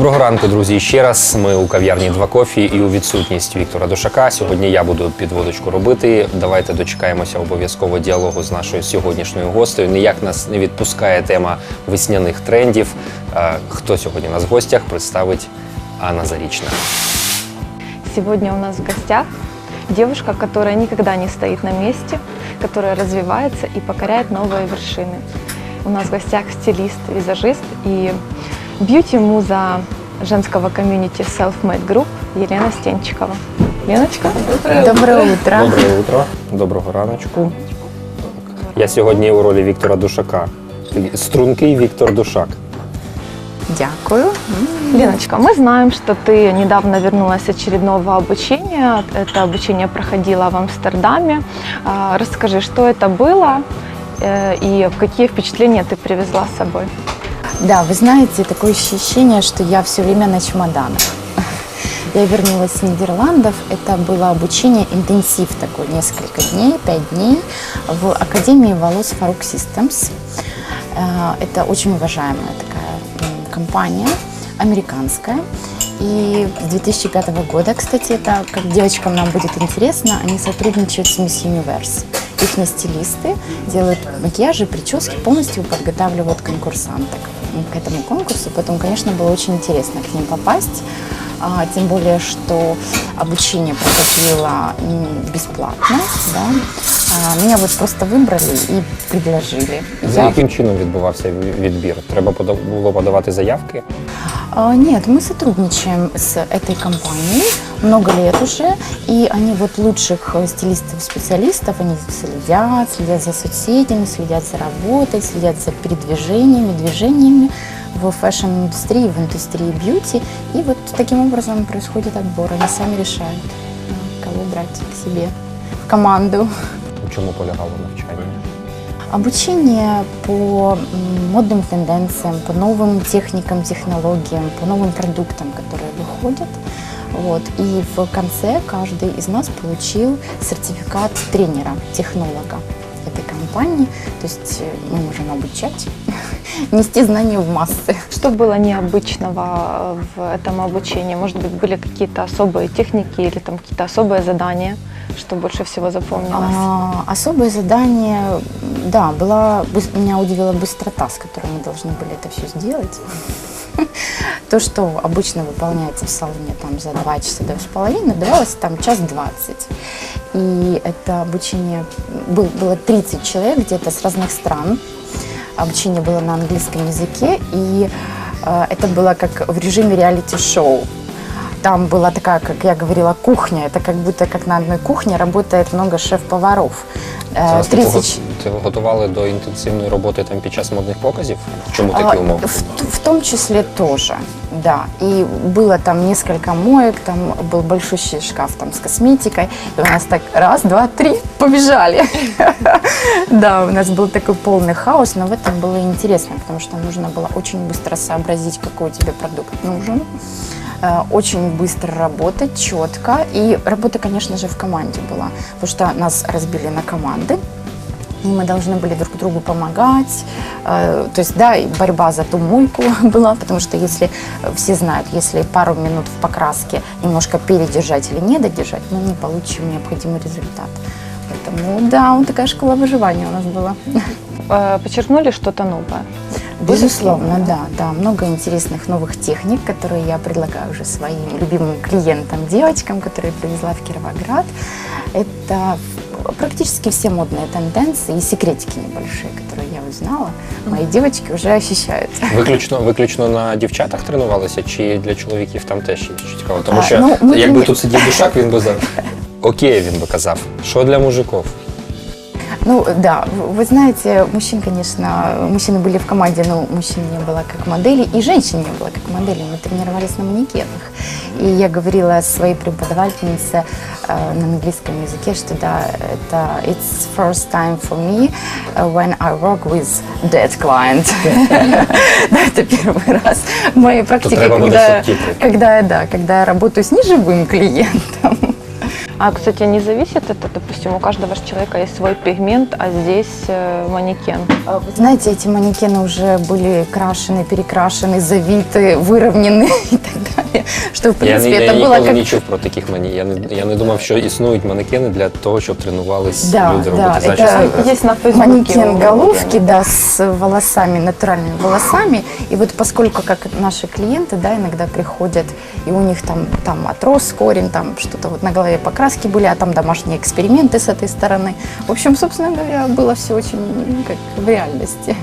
Доброго ранку, друзі. Ще раз ми у кав'ярні Два кофі і у відсутність Віктора Душака. Сьогодні я буду підводочку робити. Давайте дочекаємося обов'язково діалогу з нашою сьогоднішньою гостею. Ніяк нас не відпускає тема весняних трендів. Е, Хто сьогодні у нас в гостях представить Анна Зарічна. Сегодня у нас в гостях девушка, которая никогда не стоит на месте, которая развивается и покоряет новые вершины. У нас в гостях стилист, визажист и бьюти-муза женского комьюнити Self-Made Group Елена Стенчикова. Леночка? Доброе утро. Доброе утро. Доброго раночку. Я сьогодні у ролі Віктора Душака. Стрункий Віктор Душак. Дякую. Леночка, мы знаем, что ты недавно вернулась с очередного обучения. Это обучение проходило в Амстердаме. А, Расскажи, что это было э, и какие впечатления ты привезла с собой? Да, вы знаете, такое ощущение, что я все время на чемоданах. Я вернулась с Нидерландов. Это было обучение, интенсив такой, несколько дней, пять дней в Академии волос Farouk Systems. Э, Это очень уважаемая такая компания, американская. И с 2005 года, кстати, это как девочкам нам будет интересно, они сотрудничают с Miss Universe. Их стилисты делают макияжи, прически, полностью подготавливают конкурсанток к этому конкурсу. Поэтому, конечно, было очень интересно к ним попасть. А, тем более, что обучение проходило м, бесплатно. Да? А, меня вот просто выбрали и предложили. За Я- яким чином відбувався відбір? Треба пода- було подавати заявки? А, Нет, мы сотрудничаем с этой компанией много лет уже, и они вот лучших э, стилистов-специалистов, они следят, следят за соцсетями, следят за работой, следят за передвижениями, движениями в фэшн-индустрии, в индустрии бьюти. И вот таким образом происходит отбор. Они сами решают, кого брать к себе в команду. У чому полягало навчання? Обучение по модным тенденциям, по новым техникам, технологиям, по новым продуктам, которые выходят. Вот. И в конце каждый из нас получил сертификат тренера, технолога этой компании. То есть э, мы можем обучать, нести знания в массы. Что было необычного в этом обучении? Может быть, были какие-то особые техники или там какие-то особые задания, что больше всего запомнилось? А, особое задание, да, была, меня удивила быстрота, с которой мы должны были это все сделать. То, что обычно выполняется в салоне там за два часа, два с половиной, давалось там час двадцать. И это обучение, был- было 30 человек где-то с разных стран. Обучение было на английском языке, и э, это было как в режиме реалити-шоу. Там была такая, как я говорила, кухня. Это как будто как на одной кухне работает много шеф-поваров. Э, Зараз ви 30 пого- це ви готували до інтенсивної роботи там під час модних показів? Чому А, такі умови? В, в том числе тоже, да. И было там несколько моек, там был большущий шкаф там с косметикой. И у нас так раз, два, три, побежали. Да, у нас был такой полный хаос, но в этом было интересно, потому что нужно было очень быстро сообразить, какой тебе продукт нужен. э, Очень быстро работать, четко. И работа, конечно же, в команде была, потому что нас разбили на команды. И мы должны были друг другу помогать. Э, То есть, да, борьба за ту мойку была, потому что если э, все знают, если пару минут в покраске немножко передержать или не додержать, мы не получим необходимый результат. Поэтому, да, вот такая школа выживания у нас была. Подчеркнули что-то новое? Безусловно, да, да. Много интересных новых техник, которые я предлагаю уже своим любимым клиентам, девочкам, которые я привезла в Кировоград. Это практически все модные тенденции и секретики небольшие, которые я узнала. Мои девочки уже ощущают. Виключно, виключно на дівчатах тренувалися, чи для чоловіків там теж є що цікаво? Тому А, що ну, ми якби трені- тут сидів душак, він би за окей, він би казав. Що для мужиків? Ну да, вы знаете, мужчин, конечно, мужчины были в команде, но мужчин не было как модели, и женщин не было как модели. Мы тренировались на манекенах. И я говорила своей преподавательнице э, на английском языке, что да, это it's first time for me uh, when I work with dead client. Да, это первый раз в моей практике, когда я работаю с неживым клиентом. А, кстати, не зависит это, допустим, у каждого человека есть свой пигмент, а здесь э, манекен. А Вы знаете, эти манекены уже были крашены, перекрашены, завиты, выровнены и так далее. Что, в Я, принципе, не, я это было ніколи как... не чув про таких мані. Я не, я не думав, що існують манекени для того, щоб тренувались Да, люди да, робити это зачіски. Есть на Фейсбуке. манекен у головки, Евгения. да, с волосами, натуральными волосами. И вот поскольку как наши клиенты, да, иногда приходят, и у них там, там отрос корень, там что-то вот на голове покраски были, а там домашние эксперименты с этой стороны. В общем, собственно говоря, было все очень ну, как в реальности.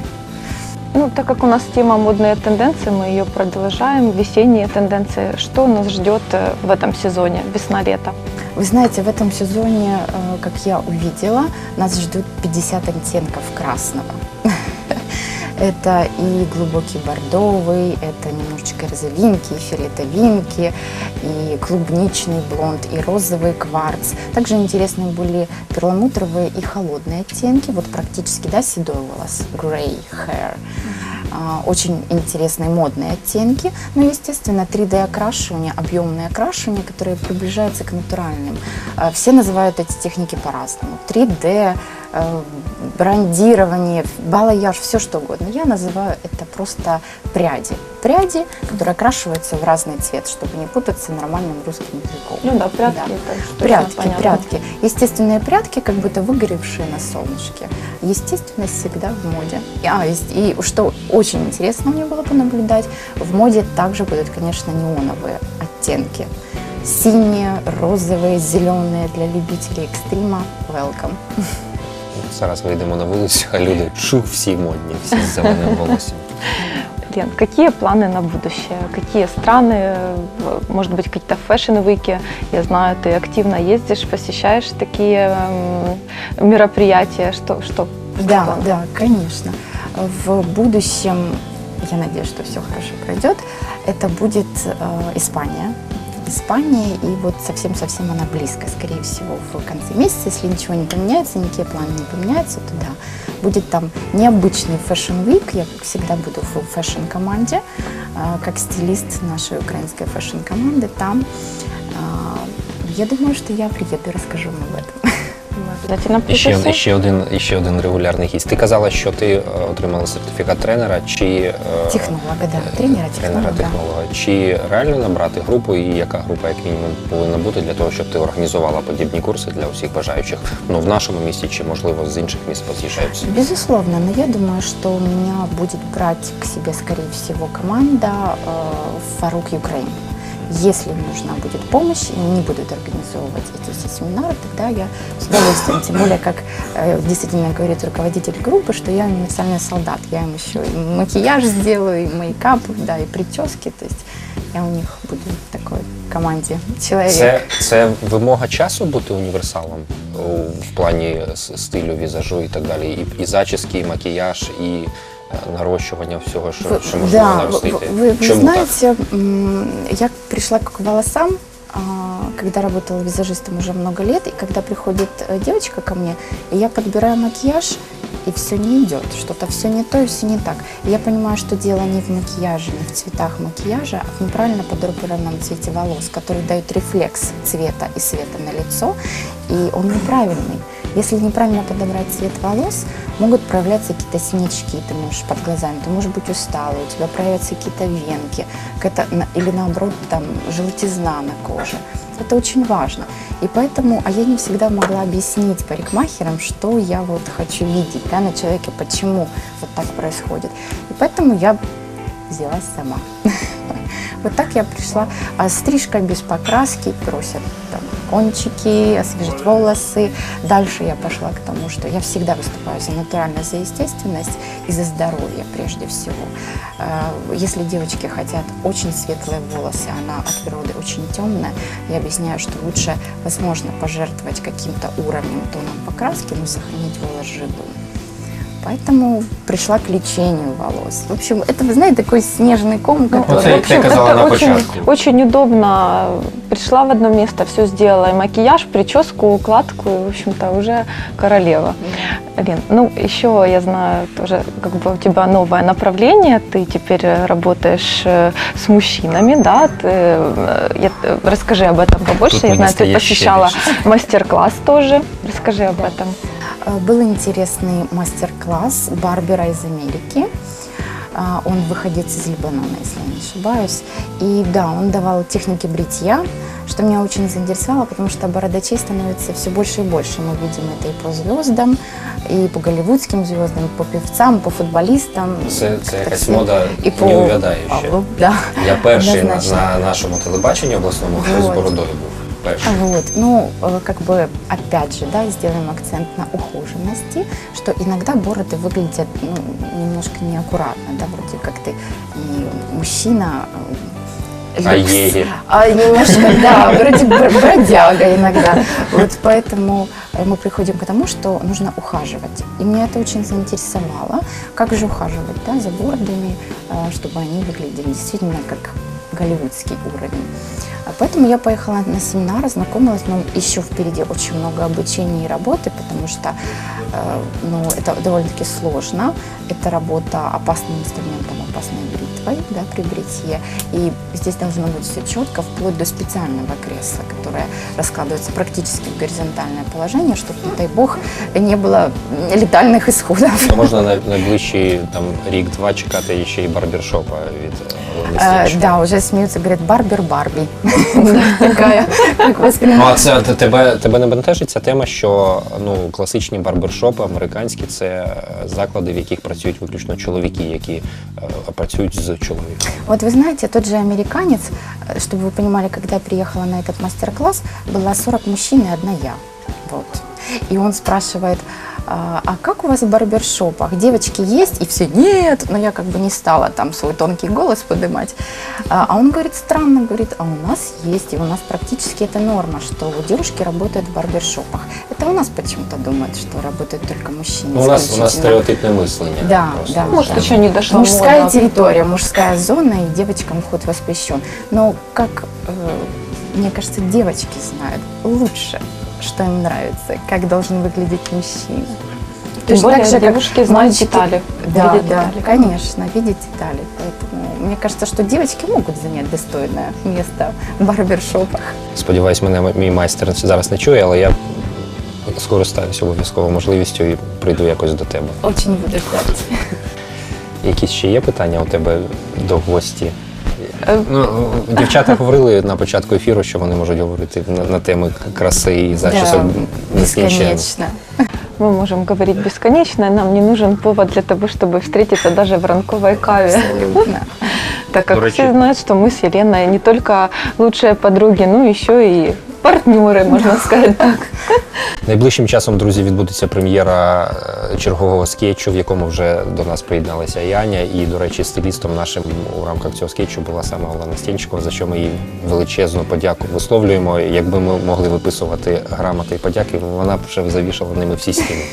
Ну, так как у нас тема «Модные тенденции», мы ее продолжаем. Весенние тенденции. Что нас ждет э, в этом сезоне, весна-лето? Вы знаете, в этом сезоне, э, как я увидела, нас ждут 50 оттенков красного. Это и глубокий бордовый, это немножечко розовинки, фиолетовинки, и клубничный блонд, и розовый кварц. Также интересны были перламутровые и холодные оттенки, вот практически, да, седой волос, gray hair. А, Очень интересные модные оттенки. Ну, естественно, 3D-окрашивание, объемное окрашивание, которое приближается к натуральным. А, Все называют эти техники по-разному. 3D, э, брендирование, балаяж, все что угодно. Я называю это просто пряди. Пряди, которые окрашиваются в разный цвет, чтобы не путаться нормальным русским языком. Ну да, прятки. Да. это Прятки, понятно. прятки. Естественные прятки, как будто выгоревшие на солнышке. Естественность всегда в моде. И, а, есть- и что очень интересно мне было понаблюдать, в моде также будут, конечно, неоновые оттенки. Синие, розовые, зеленые для любителей экстрима. Welcome. Зараз вийдемо на вулицю, а люди шух всі модні, всі з зеленим волоссям. Лен, какие планы на будущее? Какие страны, э, может быть, какие-то фэшн-выки? Я знаю, ты активно ездишь, посещаешь такие м, мероприятия. Что, что? Да, что? да, конечно. В будущем, я надеюсь, что все хорошо пройдет, это будет э, Испания. Испания, и вот совсем-совсем она близко, скорее всего, в конце месяца, если ничего не поменяется, никакие планы не поменяются, то да, будет там необычный Fashion Week, я, как всегда, буду в фэшн-команде, э, как стилист нашей украинской фэшн-команды там. Э, Я думаю, что я приеду и расскажу вам об этом. Обязательно І ще, і ще один, і ще один регулярний гість. Ти казала, що ти е, отримала сертифікат тренера чи е, Технолога, да, е, тренера, технолога. тренера-технолога. Чи реально набрати групу і яка група, як мінімум, повинна бути для того, щоб ти організувала подібні курси для усіх бажаючих? Ну в нашому місті чи можливо з інших міст поз'їжджаються? Безусловно, но я думаю, что меня будет брать к себе, скорее всего, команда э, Фарук Украин. Если нужна будет помощь, и не будут организовывать эти все семинары, тогда я с удовольствием, тем более, как э, действительно говорит руководитель группы, что я универсальный солдат, я им еще и макияж сделаю, и мейкап, да, и прически, то есть я у них буду в такой команде человек. Це, це вимога часу бути універсалом у, в плані с- стилю, візажу і так далі. І, і зачіски, і макіяж, і е, Нарощування всього, що, що можливо да, наростити. вы, вы- Чому так? знаете, м, я пришла к волосам, а, когда работала визажистом уже много лет, и когда приходит э, девочка ко мне, я подбираю макияж, и все не идет, что-то все не то и все не так. И я понимаю, что дело не в макияже, не в цветах макияжа, а в неправильно подобранном цвете волос, который дает рефлекс цвета и света на лицо, и он неправильный. Если неправильно подобрать цвет волос, могут проявляться какие-то синячки, ты можешь под глазами, ты можешь быть усталый, у тебя проявятся какие-то венки, какая-то, или наоборот там желтизна на коже. Это очень важно. И поэтому, а я не всегда могла объяснить парикмахерам, что я вот хочу видеть да, на человеке, почему вот так происходит. И поэтому я взялась сама. Вот так я пришла. А стрижка без покраски, просят кончики, освежить волосы. Дальше я пошла к тому, что я всегда выступаю за натуральность, за естественность и за здоровье прежде всего. А, Если девочки хотят очень светлые волосы, она от природы очень темная, я объясняю, что лучше, возможно, пожертвовать каким-то уровнем, тоном покраски, но сохранить волос живым. Поэтому пришла к лечению волос. В общем, это, вы знаете, такой снежный ком, Ну, Ну, который... як ти казала это очень, очень удобно. Пришла в одно место, все сделала. И макияж, прическу, укладку, и, в общем-то, уже королева. Лен, ну, еще я знаю тоже, как бы у тебя новое направление. Ты теперь э, работаешь э, с мужчинами, да? Ты, э, я- расскажи об этом побольше. Тут я знаю, ты посещала мастер-класс тоже. Расскажи об этом. Э, Был интересный мастер-класс барбера из Америки. А, Он выходец из Либанона, если я не ошибаюсь. И да, он давал техники бритья, что меня очень заинтересовало, потому что бородачей становится все больше и больше. Мы видим это и по звездам, и по голливудским звездам, и по певцам, по футболистам. Це, це якась мода и по неувядаюча. Павлу, да. Я перший на, на нашому телебаченні обласному, хто з бородою був. Перший. Вот, ну, э, как бы, опять же, да, сделаем акцент на ухоженности, что иногда бороды выглядят ну, немножко неаккуратно, да, вроде как ты не мужчина, э, А егерь. а немножко, да, вроде бр- бродяга иногда. Вот поэтому э, мы приходим к тому, что нужно ухаживать. И меня это очень заинтересовало. Как же ухаживать, да, за бородами, чтобы они выглядели действительно как голливудский уровень. Поэтому я поехала на семинар, ознакомилась, но еще впереди очень много обучения и работы, потому что э, ну, это довольно-таки сложно. Это работа опасным инструментом, опасной бритвой да, при бритье. И здесь должно быть все четко, вплоть до специального кресла, которое раскладывается практически в горизонтальное положение, чтобы, не дай бог, не было летальных исходов. А можна на найближчий там рік-два чекати ще й барбершопа від е, Олени Э, Стєчко. Да, уже смеются, говорят, Барбер Барби. Такая, как Ну, воспринимается. а це т- тебе, тебе не бентежить ця тема, що ну класичні барбершопи американські це е, заклади, в яких працюють виключно чоловіки, які е, працюють з чоловіком. Вот вы знаете, тот же американец, э, чтобы вы понимали, когда я приехала на этот мастер-класс, было 40 мужчин и одна я. Вот. И он спрашивает, а, а как у вас в барбершопах? Девочки есть? И все, нет. Но я как бы не стала там свой тонкий голос поднимать. А а он говорит, странно, говорит, а у нас есть, и у нас практически это норма, что девушки работают в барбершопах. Это у нас почему-то думают, что работают только мужчины. У нас у нас стереотипне мислення. Да, просто. да. Может, еще не дошла Мужская мода. территория, мужская зона, и девочкам вход воспрещен. Но как, э, мне кажется, девочки знают лучше, что им нравится, как должен выглядеть мужчина. Тем Точно более так же, как девушки знают мальчики- детали, Да, видят да, детали. конечно, видеть детали. Поэтому мне кажется, что девочки могут занять достойное место в барбершопах. Сподіваюсь, мене мій майстер зараз не чує, але я скористаюся обов'язково можливістю і прийду якось до тебе. Очень буду ждать. Якісь ще є питання у тебе до гості? Е, Ну, дівчата говорили на початку ефіру, що вони можуть говорити на, на теми краси і зачісок нескінченно. бесконечно. Мы можем говорить бесконечно, и нам не нужен повод для того, чтобы встретиться даже в ранковой каве. Абсолютно. Так как До речі- все знают, что мы с Еленой не только лучшие подруги, но еще и партнеры, можно сказать так. Найближчим часом, друзі, відбудеться прем'єра е, чергового скетчу, в якому вже до нас приєдналася і Аня. І, до речі, стилістом нашим у рамках цього скетчу була саме Олена Стєнчикова, за що ми їй величезну подяку висловлюємо. Якби ми могли виписувати грамоти і подяки, вона б вже завішала ними всі стіни.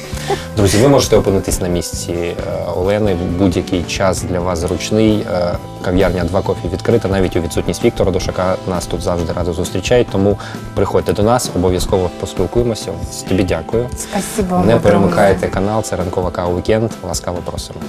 Друзі, ви можете опинитись на місці е, Олени будь-який час для вас зручний. Е, Кав'ярня «Два кофі» відкрита, навіть у відсутність Віктора Дошака нас тут завжди радо зустрічають. Тому приходьте до нас, обов'язково поспілкуємося. Тобі дякую. Спасибо вам Не огромное. перемикайте канал, це ранкова кава вікенд. Ласкаво просимо.